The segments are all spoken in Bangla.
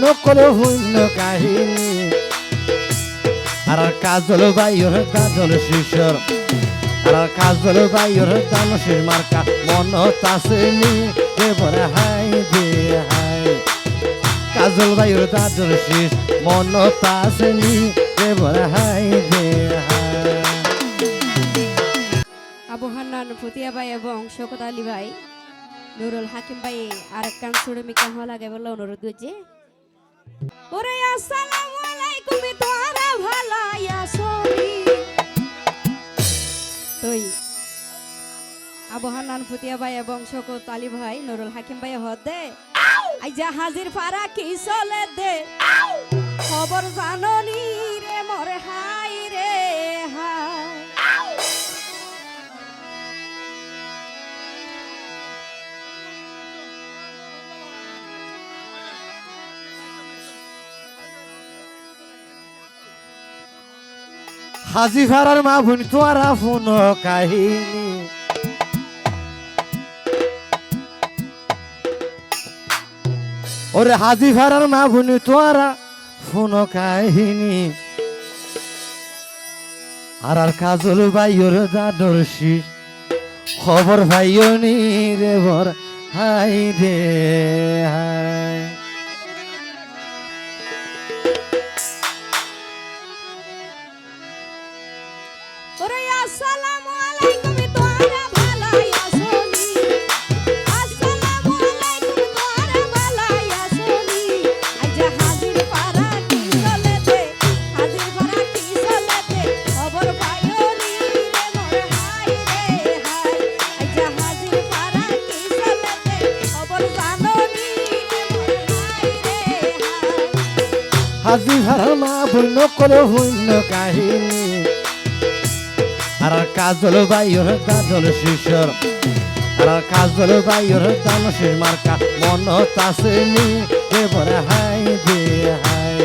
মা বন্য কাহিনী আর কাজল বাইর কাজল শিশর, আর কাজল বাইর দানশীর মার্কা মন তাসেনি দেবরে হাই দে হাই। কাজল বাইর দাজল শিশ মন তাসেনি দেবরে হাই দে হাই। আবু হান্নান এবং শোকত আলী ভাই, নুরুল হাকিম ভাই আর কান মিকা হওয়া লাগে বলে অনুরোধ করছে। ওরে, আসসালামু আলাইকুম তোরা ভালাই আসনি তুই আবু হান্নান ভাই এবং শকত আলী ভাই, নুরুল হাকিম ভাই, হদ দে। আই যা হাজির পারা কি চলে দে। খবর জাননি হাজি ভাড়ার মা বোন তোরা ফোন কাহিনী। ওরে হাজি ভাড়ার মা বোন তোরা ফোন কাহিনী। আর আর কাজল ভাইয়র দাদর শীষ, খবর ভাইও নি রে বর, হাই রে হাই। কাজল বাইর দাদল শিশর। কাজল বাইর দানশীর মার্কা, মন তাসেনি দেবরে হাই দে হাই।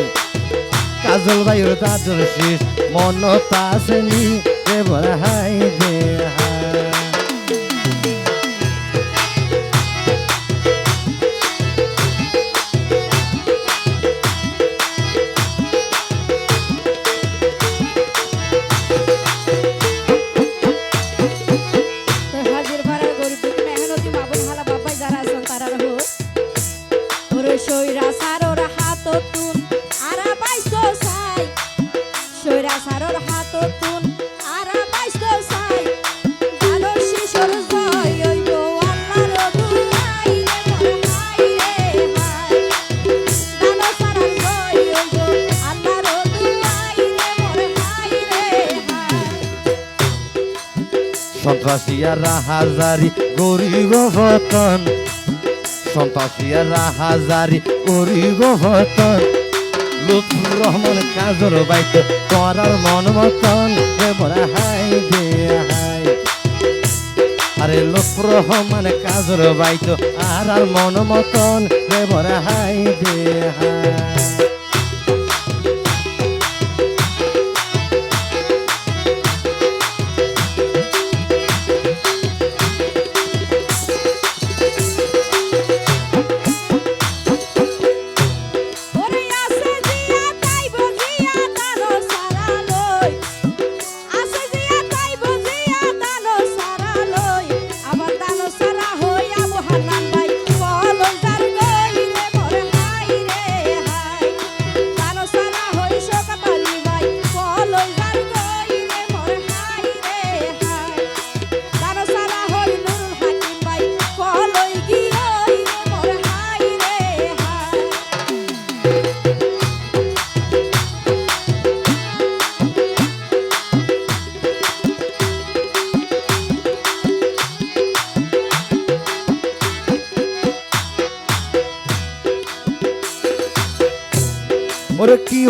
কাজল বাইর দাদল শিশ মন তাসেনি দেবরে হাই দে সন্ত্রাসীরা হাজারি গরিব ভতন সন্ত্রাসীরা হাজারি গরিব ভতন লুৎফুর রহমান কাজর বাইত করার মন মতন। হাই দে হাই আরে লুৎফুর রহমান কাজর বাইত আর আর মন মতন। হাই দে হাই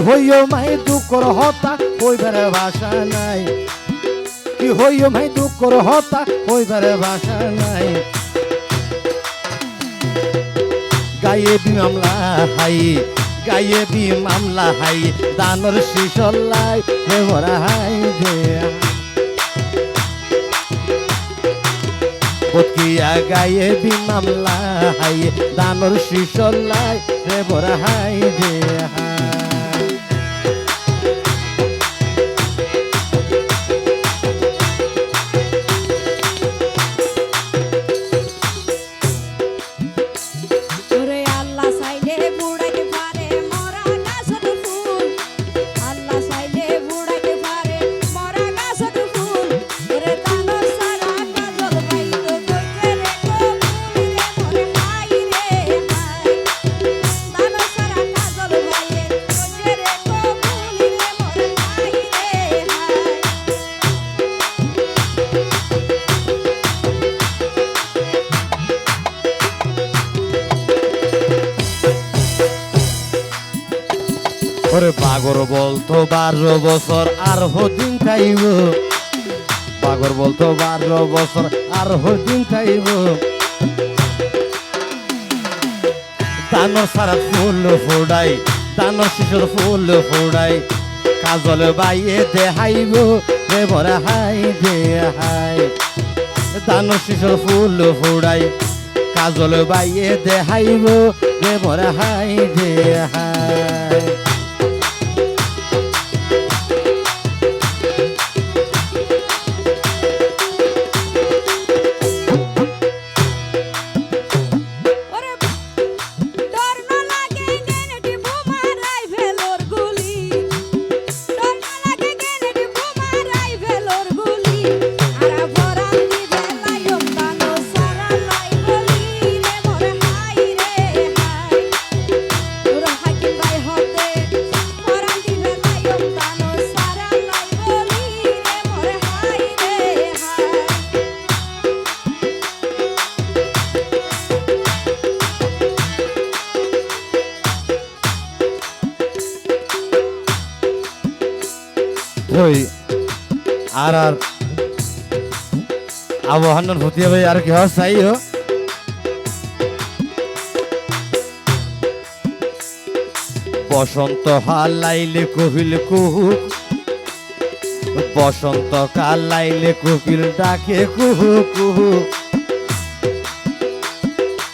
হইও মাই দুঃখর হতা হইবার ভাষা নাই। কি হইও মাই দুঃখর হতা হইবার ভাষা নাই। গায়ে বি মামলা হাই, গায়ে বি মামলা হাই, দানর শিশল্লাই দেবরা হাই দে উৎকিয়া গায়ে বিমামলা হাই, দানর শিশলাই রে বড় হাই রে পাগর বলতো বারো বছর, আর হদিন খাইব। পাগর বলতো বারো বছর, আর হদিন খাইব। দানর সারা ফুল ফোড়াই দানর শিশুর ফুল ফোড়াই, কাজল বাইয়ে দেহাইব, রে ভরা হাই দে হাই দানর শিশুর ফুল ফোড়াই, কাজল বাইয়ে দেহাইব, রে ভরা হাই দে ওই আর আর আবহাওয়ার ভূতিয়া ভাই আর কি হওয়া চাই হো বসন্ত হালাইলে কহিল কুহুক, বসন্ত কালাইলে কোকিল ডাকে কুহু কুহু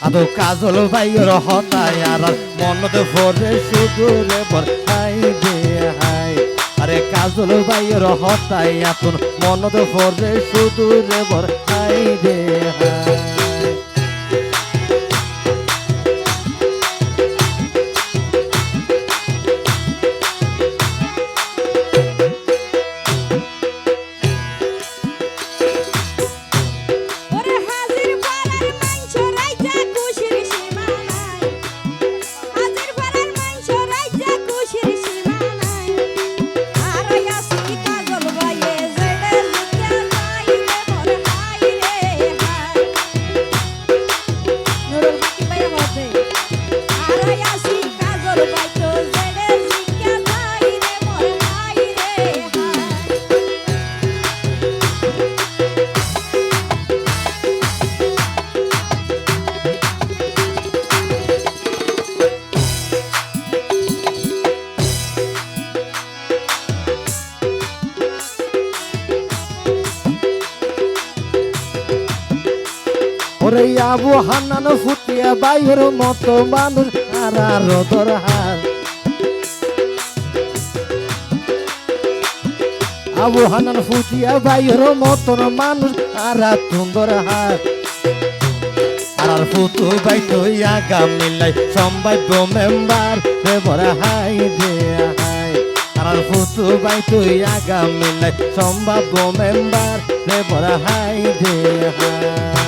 আদৌ কাজল বাইর হতায় আর মনত ভরে শুধু রে বর হাই আরে কাজল বাইর হতাই এখন মনত ফরে শুধু রে বর হাই দে আবু হান্নান ফুটিয়া বাইর মতো মানুষ, আর আর হার আবু হান্নান ফুটিয়া বাইর মতন মানুষ, আর সুন্দর হার আর ফুটু বাইতো আগা মিলাই সম্ভাব্য মেম্বার, রে বড় হাই দে হাই। আর ফুটু বাইতো আগা মিলাই সম্ভাব্য মেম্বার, রে বড় হাই দে হাই।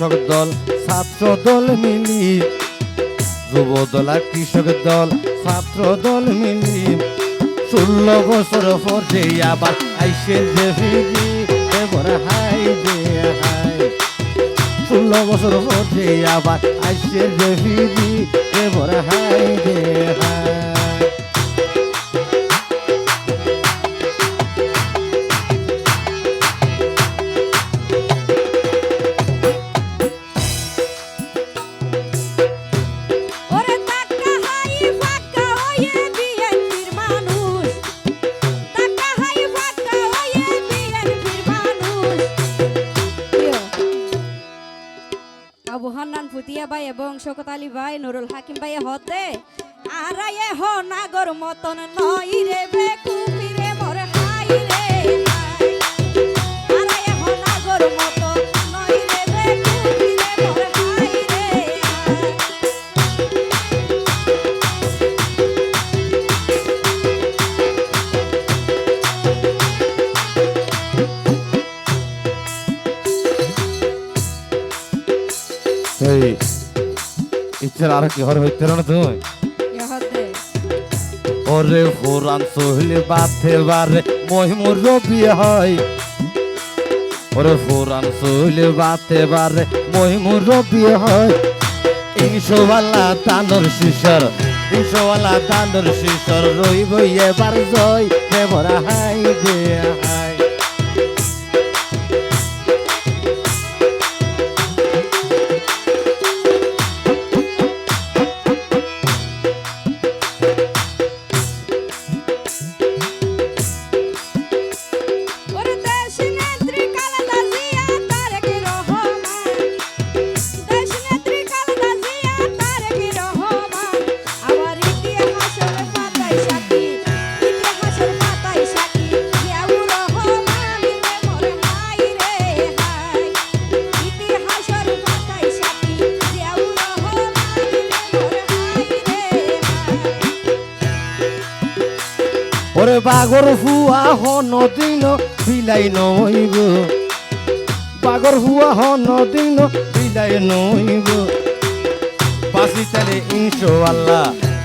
কৃষক দল, ছাত্র দল মিলি। যুবদল আর কৃষক দল, ছাত্র দল মিলি। ষোলো বছর পরে আবার আইসে যে ফিরি, এবার হাই দে হাই। ষোলো বছর পরে আবার আইসে যে ফিরি, এবার হাই দে হাই। ফুতিয়া ভাই এবং শকত আলী ভাই নুরুল হাকিম ভাই হতে আর হ নাগর মতন নই রে বেকুফি ইচ্ছার আর কি, হর হইতে না ইহতে ওরে ফুরান সহিলে বাথে বারে মহিমুর রবি হয়। ওরে ফুরান সহিলে বাথে বারে মহিমুর রবি হয়। ইনশোয়াল্লাহ তানর শিশর ইনশোয়াল্লাহ তানর শিশর রইব এবার জয়, দেবরা হাই দে বাগর হুয়া হন দিন, বিলাই নইব। বাগর হুয়া হন দিন, বিলাই নইব। বাসি তালে ইনশো আল্লাহ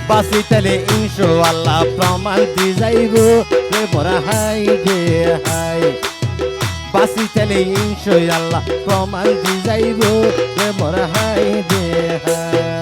বাসি তালে ইনশো আল্লাহ প্রমাণ দি যাইব। রে বরা হাই দে হাই। বাসি তালে ইনশো আল্লাহ প্রমাণ দি যাইব। রে বরা হাই দে হাই।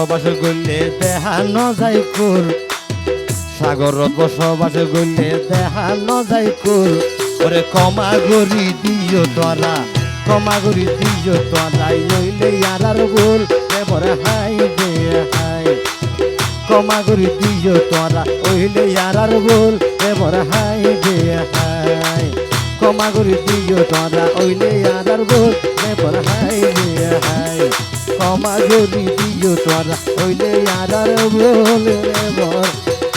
বসবাস করলে দেহা ন যায় কুল সাগরত বসবাস করলে দেহা ন যায় কুল ওরে কমা গরি দিও তোরা কমা গরি দিও তোরা ইলে ইয়ারার গোল এবারে হাই দে হাই। গরি দিও তোরা ওইলে ইয়ারার গোল এবারে হাই দে হাই। গরি দিও তোরা ওইলে ইয়ারার গোল এবারে হাই দে হাই। গরি দিও তোরা হইলে আর বলে এবার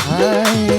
হাই